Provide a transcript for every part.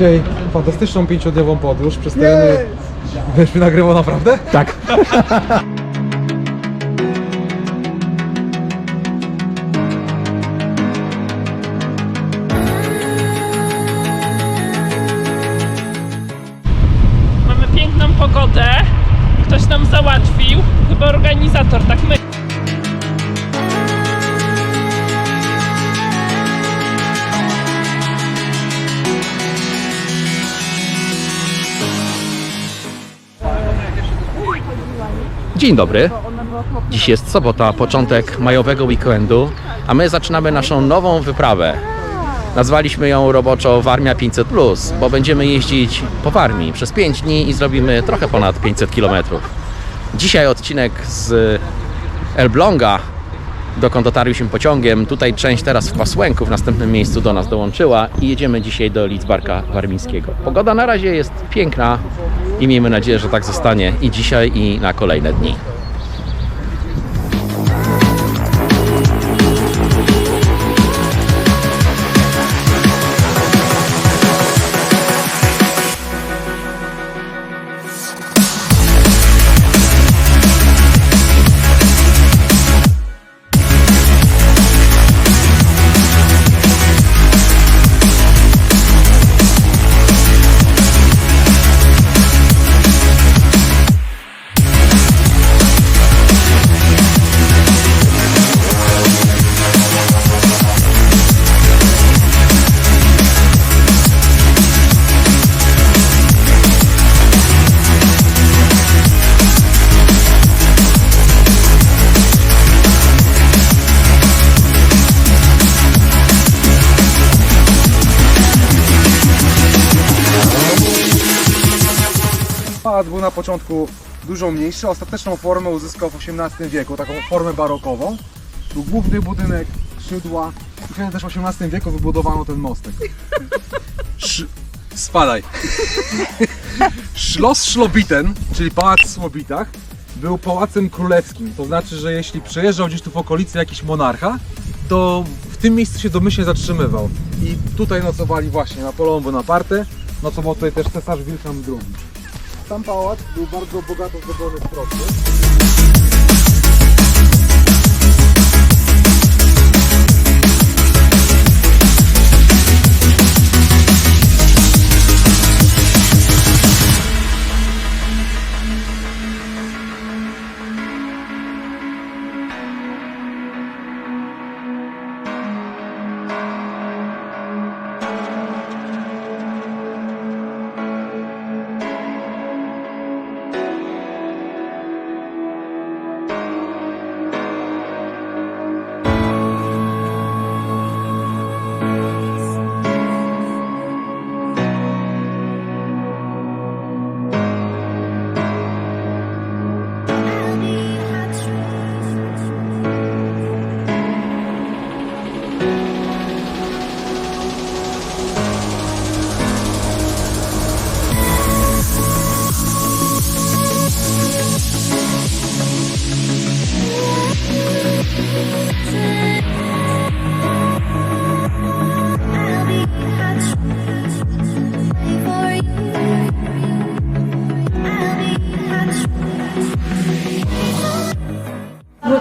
dzisiaj fantastyczną pięciodniową podróż przez tereny... Będziesz mi nagrywał naprawdę? Tak. Mamy piękną pogodę. Ktoś nam załatwił. Chyba organizator, tak my. Dzień dobry. Dziś jest sobota, początek majowego weekendu, a my zaczynamy naszą nową wyprawę. Nazwaliśmy ją roboczo Warmia 500, bo będziemy jeździć po Warmii przez 5 dni i zrobimy trochę ponad 500 km. Dzisiaj odcinek z Elbląga, dokąd dotarliśmy pociągiem. Tutaj część teraz w Pasłęku, w następnym miejscu do nas dołączyła i jedziemy dzisiaj do Lidzbarka Warmińskiego. Pogoda na razie jest piękna i miejmy nadzieję, że tak zostanie i dzisiaj i na kolejne dni. Początku dużo mniejszy, ostateczną formę uzyskał w XVIII wieku, taką formę barokową. Był główny budynek, skrzydła. Tutaj też w XVIII wieku wybudowano ten mostek. Sz... Spadaj. Schloss Schlobiten, czyli pałac w Szlobitach, był pałacem królewskim. To znaczy, że jeśli przejeżdżał gdzieś tu w okolicy jakiś monarcha, to w tym miejscu się domyślnie zatrzymywał. I tutaj nocowali właśnie Napoleon Bonaparte, nocował tutaj też cesarz Wilhelm II. Sam pałac był bardzo bogato zdobiony w procy.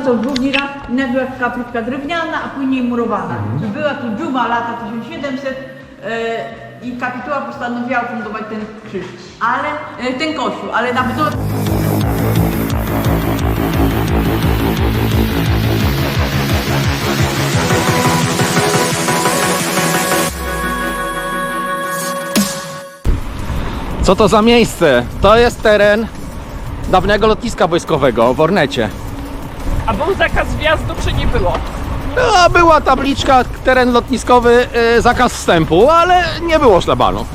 Wrócą drugi raz najpierw była kapliczka drewniana, a później murowana. Była tu dżuma lata 1700 e, i kapituła postanowiła ufundować ten krzyż, ale e, ten kościół, ale na budowę Co to za miejsce? To jest teren dawnego lotniska wojskowego w Ornecie. A był zakaz wjazdu, czy nie było? A była tabliczka, teren lotniskowy, y, zakaz wstępu, ale nie było szlabanu.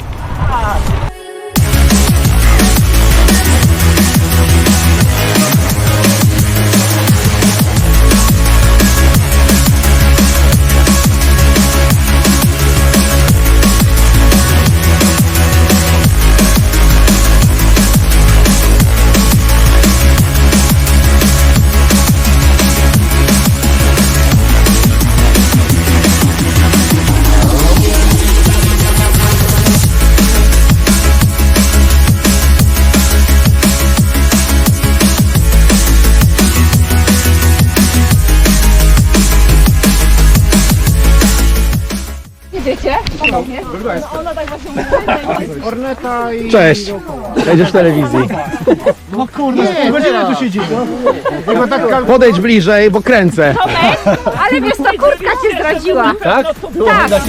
Wiecie? Cześć. Będziesz w telewizji. Godzina tu siedzimy. Chyba tak kal... Podejdź bliżej, bo kręcę. Ale wiesz, ta kurtka cię zdradziła. Tak? Tak.